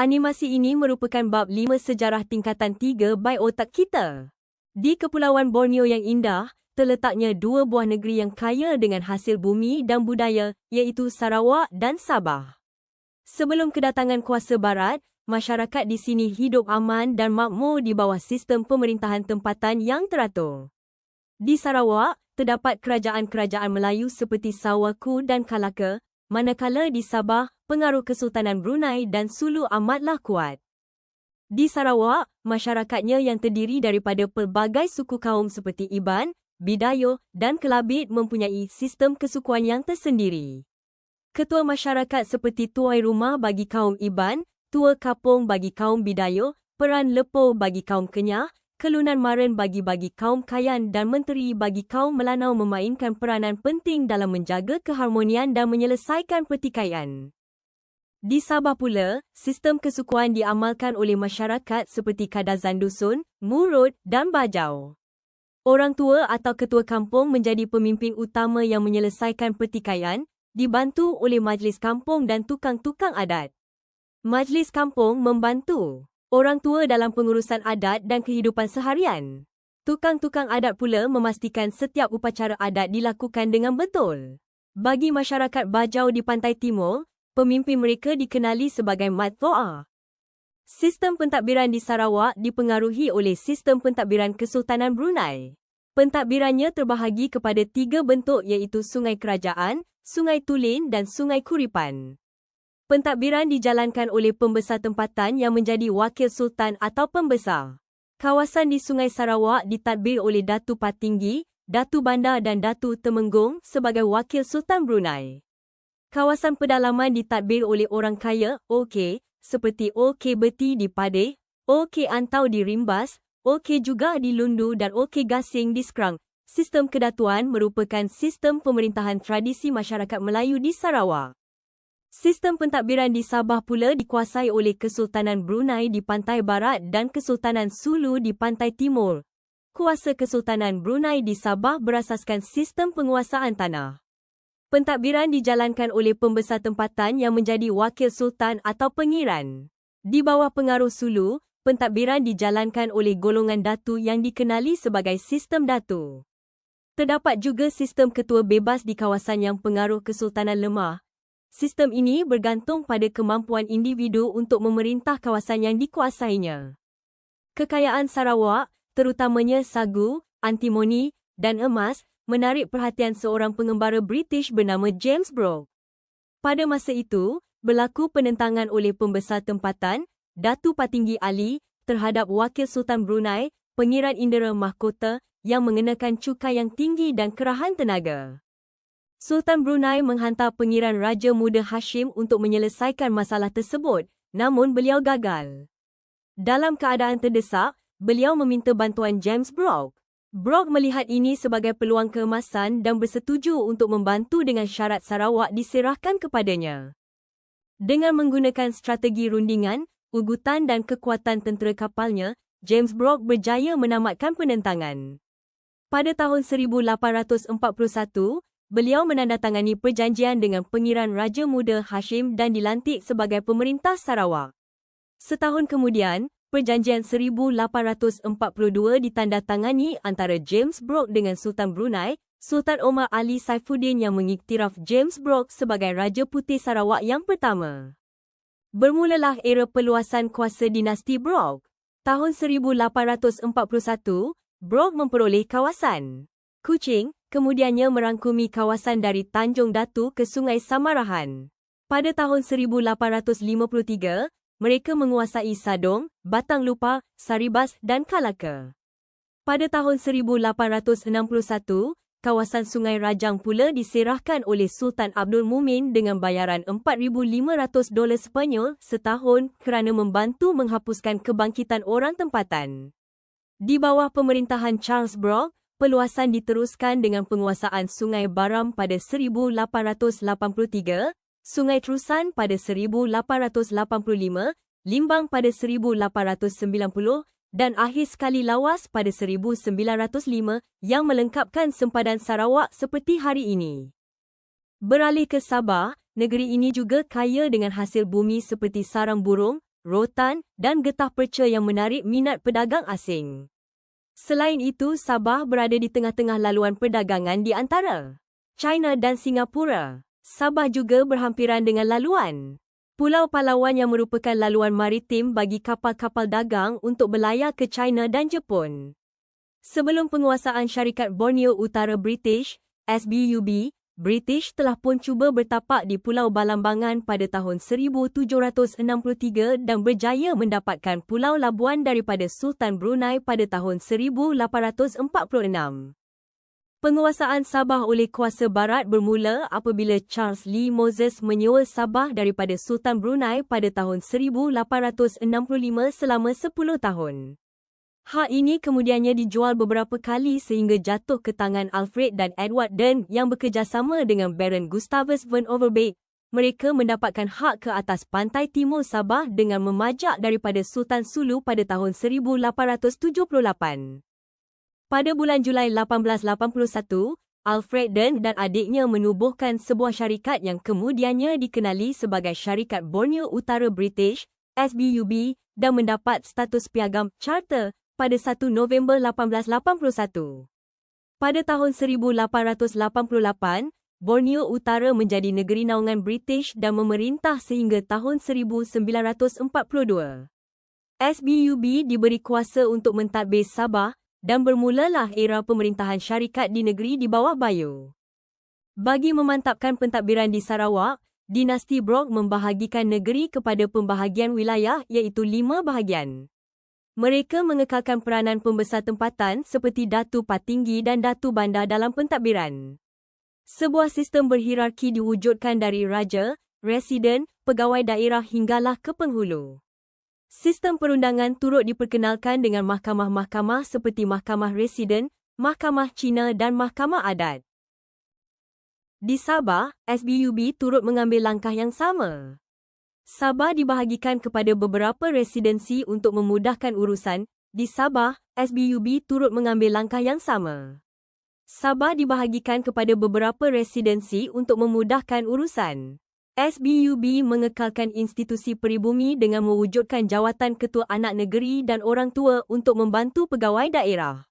Animasi ini merupakan bab 5 sejarah tingkatan 3 by otak kita. Di Kepulauan Borneo yang indah, terletaknya dua buah negeri yang kaya dengan hasil bumi dan budaya iaitu Sarawak dan Sabah. Sebelum kedatangan kuasa barat, masyarakat di sini hidup aman dan makmur di bawah sistem pemerintahan tempatan yang teratur. Di Sarawak, terdapat kerajaan-kerajaan Melayu seperti Sawaku dan Kalaka, manakala di Sabah, pengaruh Kesultanan Brunei dan Sulu amatlah kuat. Di Sarawak, masyarakatnya yang terdiri daripada pelbagai suku kaum seperti Iban, Bidayo dan Kelabit mempunyai sistem kesukuan yang tersendiri. Ketua masyarakat seperti tuai rumah bagi kaum Iban, tua kapung bagi kaum Bidayo, peran lepo bagi kaum Kenyah, kelunan maren bagi-bagi kaum Kayan dan menteri bagi kaum Melanau memainkan peranan penting dalam menjaga keharmonian dan menyelesaikan pertikaian. Di Sabah pula, sistem kesukuan diamalkan oleh masyarakat seperti Kadazan Dusun, Murut dan Bajau. Orang tua atau ketua kampung menjadi pemimpin utama yang menyelesaikan pertikaian, dibantu oleh majlis kampung dan tukang-tukang adat. Majlis kampung membantu orang tua dalam pengurusan adat dan kehidupan seharian. Tukang-tukang adat pula memastikan setiap upacara adat dilakukan dengan betul. Bagi masyarakat Bajau di Pantai Timur, pemimpin mereka dikenali sebagai Mat. Sistem pentadbiran di Sarawak dipengaruhi oleh sistem pentadbiran Kesultanan Brunei. Pentadbirannya terbahagi kepada tiga bentuk iaitu Sungai Kerajaan, Sungai Tulin dan Sungai Kuripan. Pentadbiran dijalankan oleh pembesar tempatan yang menjadi wakil sultan atau pembesar. Kawasan di Sungai Sarawak ditadbir oleh Datu Patinggi, Datu Bandar dan Datu Temenggung sebagai wakil sultan Brunei. Kawasan pedalaman ditadbir oleh orang kaya, OK, seperti OK Beti di Padeh, OK Antau di Rimbas, OK juga di Lundu dan OK Gasing di Skrang. Sistem kedatuan merupakan sistem pemerintahan tradisi masyarakat Melayu di Sarawak. Sistem pentadbiran di Sabah pula dikuasai oleh Kesultanan Brunei di pantai barat dan Kesultanan Sulu di pantai timur. Kuasa Kesultanan Brunei di Sabah berasaskan sistem penguasaan tanah. Pentadbiran dijalankan oleh pembesar tempatan yang menjadi wakil sultan atau pengiran. Di bawah pengaruh Sulu, pentadbiran dijalankan oleh golongan datu yang dikenali sebagai sistem datu. Terdapat juga sistem ketua bebas di kawasan yang pengaruh Kesultanan lemah, Sistem ini bergantung pada kemampuan individu untuk memerintah kawasan yang dikuasainya. Kekayaan Sarawak, terutamanya sagu, antimoni dan emas, menarik perhatian seorang pengembara British bernama James Brooke. Pada masa itu, berlaku penentangan oleh pembesar tempatan, Datu Patinggi Ali, terhadap Wakil Sultan Brunei, Pengiran Indera Mahkota, yang mengenakan cukai yang tinggi dan kerahan tenaga. Sultan Brunei menghantar pengiran Raja Muda Hashim untuk menyelesaikan masalah tersebut, namun beliau gagal. Dalam keadaan terdesak, beliau meminta bantuan James Brooke. Brooke melihat ini sebagai peluang keemasan dan bersetuju untuk membantu dengan syarat Sarawak diserahkan kepadanya. Dengan menggunakan strategi rundingan, ugutan dan kekuatan tentera kapalnya, James Brooke berjaya menamatkan penentangan. Pada tahun 1841, beliau menandatangani perjanjian dengan pengiran Raja Muda Hashim dan dilantik sebagai pemerintah Sarawak. Setahun kemudian, perjanjian 1842 ditandatangani antara James Brooke dengan Sultan Brunei, Sultan Omar Ali Saifuddin yang mengiktiraf James Brooke sebagai Raja Putih Sarawak yang pertama. Bermulalah era peluasan kuasa dinasti Brooke. Tahun 1841, Brooke memperoleh kawasan Kuching, kemudiannya merangkumi kawasan dari Tanjung Datu ke Sungai Samarahan. Pada tahun 1853, mereka menguasai Sadong, Batang Lupa, Saribas dan Kalaka. Pada tahun 1861, kawasan Sungai Rajang pula diserahkan oleh Sultan Abdul Mumin dengan bayaran 4,500 dolar Sepanyol setahun kerana membantu menghapuskan kebangkitan orang tempatan. Di bawah pemerintahan Charles Brock, peluasan diteruskan dengan penguasaan Sungai Baram pada 1883, Sungai Terusan pada 1885, Limbang pada 1890 dan akhir sekali lawas pada 1905 yang melengkapkan sempadan Sarawak seperti hari ini. Beralih ke Sabah, negeri ini juga kaya dengan hasil bumi seperti sarang burung, rotan dan getah perca yang menarik minat pedagang asing. Selain itu, Sabah berada di tengah-tengah laluan perdagangan di antara China dan Singapura. Sabah juga berhampiran dengan laluan Pulau Palawan yang merupakan laluan maritim bagi kapal-kapal dagang untuk berlayar ke China dan Jepun. Sebelum penguasaan syarikat Borneo Utara British, SBUB, British telah pun cuba bertapak di Pulau Balambangan pada tahun 1763 dan berjaya mendapatkan Pulau Labuan daripada Sultan Brunei pada tahun 1846. Penguasaan Sabah oleh kuasa barat bermula apabila Charles Lee Moses menyewa Sabah daripada Sultan Brunei pada tahun 1865 selama 10 tahun. Hak ini kemudiannya dijual beberapa kali sehingga jatuh ke tangan Alfred dan Edward Dern yang bekerjasama dengan Baron Gustavus von Overbeek. Mereka mendapatkan hak ke atas pantai timur Sabah dengan memajak daripada Sultan Sulu pada tahun 1878. Pada bulan Julai 1881, Alfred Dern dan adiknya menubuhkan sebuah syarikat yang kemudiannya dikenali sebagai Syarikat Borneo Utara British, SBUB, dan mendapat status piagam charter pada 1 November 1881. Pada tahun 1888, Borneo Utara menjadi negeri naungan British dan memerintah sehingga tahun 1942. SBUB diberi kuasa untuk mentadbir Sabah dan bermulalah era pemerintahan syarikat di negeri di bawah Bayu. Bagi memantapkan pentadbiran di Sarawak, dinasti Brock membahagikan negeri kepada pembahagian wilayah iaitu lima bahagian. Mereka mengekalkan peranan pembesar tempatan seperti Datu Patinggi dan Datu Bandar dalam pentadbiran. Sebuah sistem berhierarki diwujudkan dari raja, residen, pegawai daerah hinggalah ke penghulu. Sistem perundangan turut diperkenalkan dengan mahkamah-mahkamah seperti Mahkamah Residen, Mahkamah Cina dan Mahkamah Adat. Di Sabah, SBUB turut mengambil langkah yang sama. Sabah dibahagikan kepada beberapa residensi untuk memudahkan urusan. Di Sabah, SBUB turut mengambil langkah yang sama. Sabah dibahagikan kepada beberapa residensi untuk memudahkan urusan. SBUB mengekalkan institusi peribumi dengan mewujudkan jawatan ketua anak negeri dan orang tua untuk membantu pegawai daerah.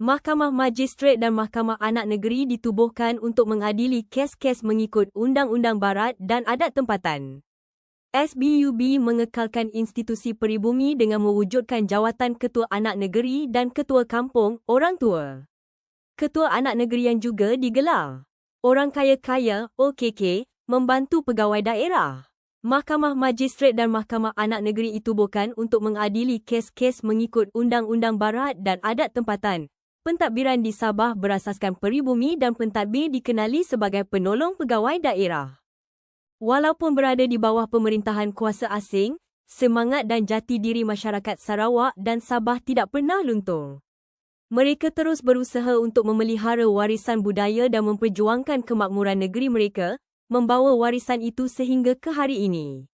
Mahkamah Magistrat dan Mahkamah Anak Negeri ditubuhkan untuk mengadili kes-kes mengikut Undang-Undang Barat dan Adat Tempatan. SBUB mengekalkan institusi peribumi dengan mewujudkan jawatan Ketua Anak Negeri dan Ketua Kampung Orang Tua. Ketua Anak Negeri yang juga digelar. Orang Kaya-Kaya OKK membantu pegawai daerah. Mahkamah Magistrat dan Mahkamah Anak Negeri ditubuhkan untuk mengadili kes-kes mengikut Undang-Undang Barat dan Adat Tempatan. Pentadbiran di Sabah berasaskan peribumi dan pentadbir dikenali sebagai penolong pegawai daerah. Walaupun berada di bawah pemerintahan kuasa asing, semangat dan jati diri masyarakat Sarawak dan Sabah tidak pernah luntur. Mereka terus berusaha untuk memelihara warisan budaya dan memperjuangkan kemakmuran negeri mereka, membawa warisan itu sehingga ke hari ini.